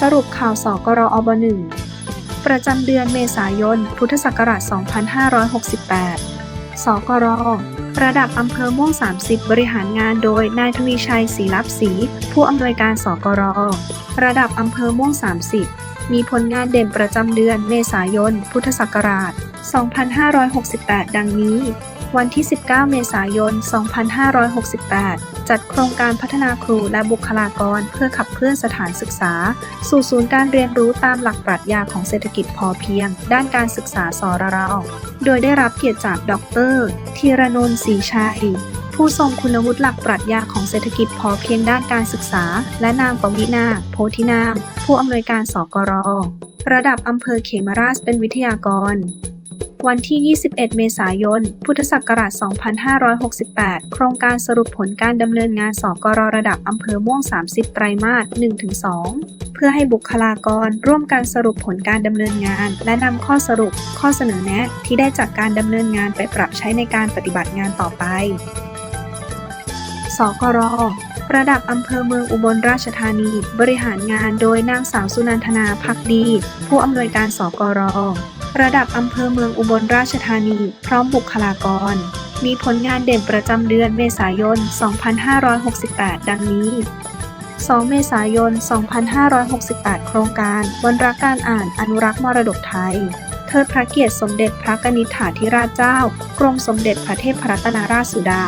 สรุปข่าวสกรอบหนึ่งประจำเดือนเมษายน พุทธศักราช 2568 สกรระดับอำเภอม่วง 30 บริหารงานโดย นายทวีชัยศรีลับศรีผู้อำนวยการสกรระดับอำเภอม่วง 30 มีผลงานเด่นประจำเดือนเมษายน พุทธศักราช 2568 ดังนี้ วันที่ 19 เมษายน 2568 จัดโครงการพัฒนาครูและบุคลากร เพื่อขับเคลื่อนสถานศึกษา สู่ศูนย์การเรียนรู้ตามหลักปรัชญาของเศรษฐกิจพอเพียง ด้านการศึกษาสรเราโดยได้รับเกียรติจากดรธีรนนท์ศรีชัยผู้ทรงคุณวุฒิหลักปรัชญาของเศรษฐกิจพอเพียงด้านการศึกษา และนางปวินาโพธินาม ผู้อำนวยการสกรระดับอำเภอเขมราชเป็นวิทยากร วันที่ 21 เมษายน พุทธศักราช 2568 โครงการสรุปผลการดำเนินงานสกรระดับอำเภอม่วง 30 ไตรมาส 1-2 เพื่อให้บุคลากรร่วมกันสรุปผลการดำเนินงาน และนำข้อสรุป ข้อเสนอแนะที่ได้จากการดำเนินงานไปปรับใช้ในการปฏิบัติงานต่อไป สกรระดับอำเภอเมืองอุบลราชธานี บริหารงานโดยนางสาวสุนันทนาพักดี ผู้อำนวยการสกร ระดับอำเภอเมืองอุบลราชธานี พร้อมบุคลากร มีผลงานเด่นประจำเดือนเมษายน 2568 ดังนี้ 2 เมษายน 2568 โครงการวันรักการอ่านอนุรักษ์มรดกไทย เทิดพระเกียรติสมเด็จพระกนิษฐาธิราชเจ้า กรมสมเด็จพระเทพรัตนราชสุดา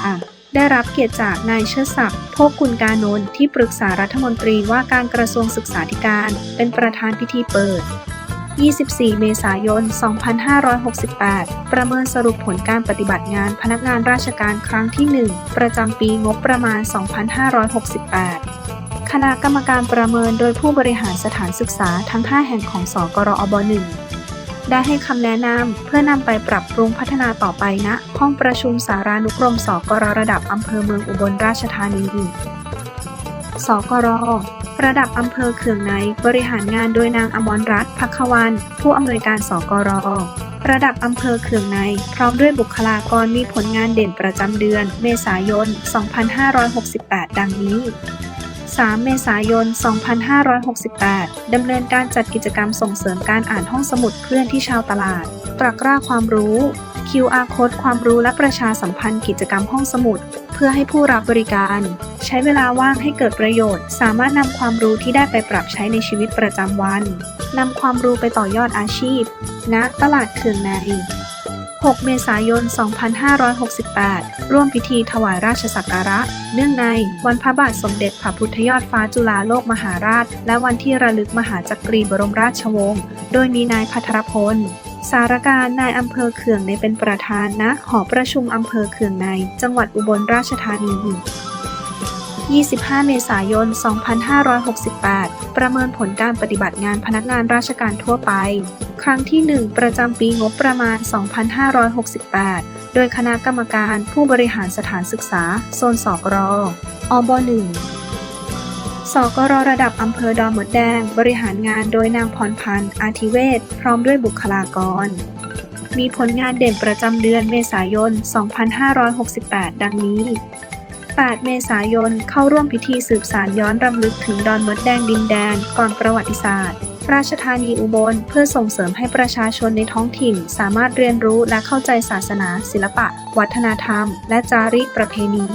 ได้รับเกียรติจากนายเชิดศักดิ์โภคกุลกานนท์ที่ปรึกษารัฐมนตรีว่าการกระทรวงศึกษาธิการ เป็นประธานพิธีเปิด 24 เมษายน 2568 ประเมินสรุปผลการปฏิบัติงานพนักงานราชการครั้งที่ 1 ประจำปีงบประมาณ 2568 คณะกรรมการประเมินโดยผู้บริหารสถานศึกษาทั้ง 5 แห่งของสกรอบ 1 ได้ให้คำแนะนำเพื่อนำไปปรับปรุงพัฒนาต่อไปณห้องประชุมสารานุกรมสกรระดับอำเภอเมืองอุบลราชธานี สกร ระดับอำเภอเขื่องในบริหารงานโดยนางอมรรัตน์พักวัน ผู้อำนวยการสกร ระดับอำเภอเขื่องใน พร้อมด้วยบุคลากรมีผลงานเด่นประจำเดือน เมษายน 2568 ดังนี้ 3 เมษายน 2568 ดำเนินการจัดกิจกรรมส่งเสริมการอ่านห้องสมุดเพื่อนที่ชาวตลาด ตรักร้าความรู้ QR Code ความรู้และประชาสัมพันธ์กิจกรรมห้องสมุด เพื่อให้ผู้รับบริการ ใช้เวลาว่างให้เกิดประโยชน์ สามารถนำความรู้ที่ได้ไปปรับใช้ในชีวิตประจำวันนำความรู้ไปต่อยอดอาชีพณตลาดเขื่องใน6 เมษายน 2568 ร่วมพิธีถวายราชสักการะ เนื่องในวันพระบาทสมเด็จพระพุทธยอดฟ้าจุฬาโลกมหาราช และวันที่ระลึกมหาจักรีบรมราชวงศ์ โดยมีนายพัทรพล สารการนายอำเภอเขื่องในเป็นประธานณหอประชุมอำเภอเขื่องใน จังหวัดอุบลราชธานี 25 เมษายน 2568 ประเมินผลการปฏิบัติงานพนักงานราชการทั่วไป ครั้งที่ 1 ประจำปีงบประมาณ 2568 โดยคณะกรรมการผู้บริหารสถานศึกษา โซนสกรอบ1 สกรระดับอำเภอดอนมดแดง บริหารงานโดยนางพรพันธ์อาทิเวศพร้อมด้วยบุคลากร มีผลงานเด่นประจำเดือนเมษายน 2568 ดังนี้ 8 เมษายนเข้าร่วมพิธีสืบสารย้อนรำลึกถึงดอนมดแดงดินแดนก่อนประวัติศาสตร์ ราชธานีอุบลเพื่อส่งเสริมให้ประชาชนในท้องถิ่น สามารถเรียนรู้และเข้าใจศาสนา ศิลปะ วัฒนธรรม และจารีตประเพณี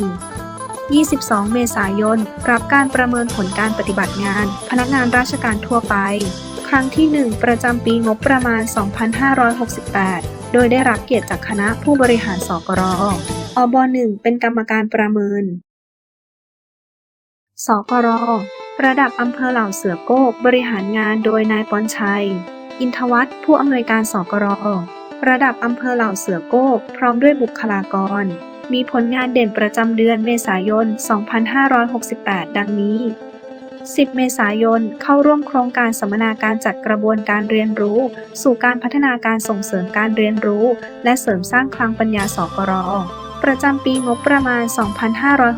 22 เมษายน รับการประเมินผลการปฏิบัติงาน พนักงานราชการทั่วไป ครั้งที่ 1 ประจำปีงบประมาณ 2568 โดยได้รับเกียรติจากคณะผู้บริหารสกรอบ1เป็นกรรมการประเมิน สกรระดับอำเภอเหล่าเสือโก้บริหารงานโดยนายปอนชัย อินทวัฒน์ผู้อำนวยการสกรระดับอำเภอเหล่าเสือโก้พร้อมด้วยบุคลากร มีผลงานเด่นประจำเดือนเมษายน 2568 ดังนี้ 10 เมษายน เข้าร่วมโครงการสัมมนาการจัดกระบวนการเรียนรู้ สู่การพัฒนาการส่งเสริมการเรียนรู้ และเสริมสร้างคลังปัญญาสกรประจำปีงบประมาณ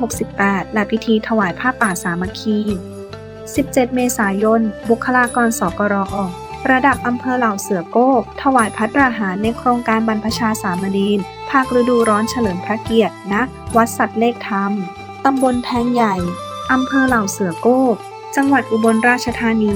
2568 และพิธีถวายผ้าป่าสามัคคี 17 เมษายน บุคลากรสกรอ ระดับอำเภอเหล่าเสือโก้ถวายพัตราหารในโครงการบรรพชาสามเณรภาคฤดูร้อนเฉลิมพระเกียรติณวัดสัตว์เลขธรรม ตำบลแพงใหญ่ อำเภอเหล่าเสือโก้จังหวัดอุบลราชธานี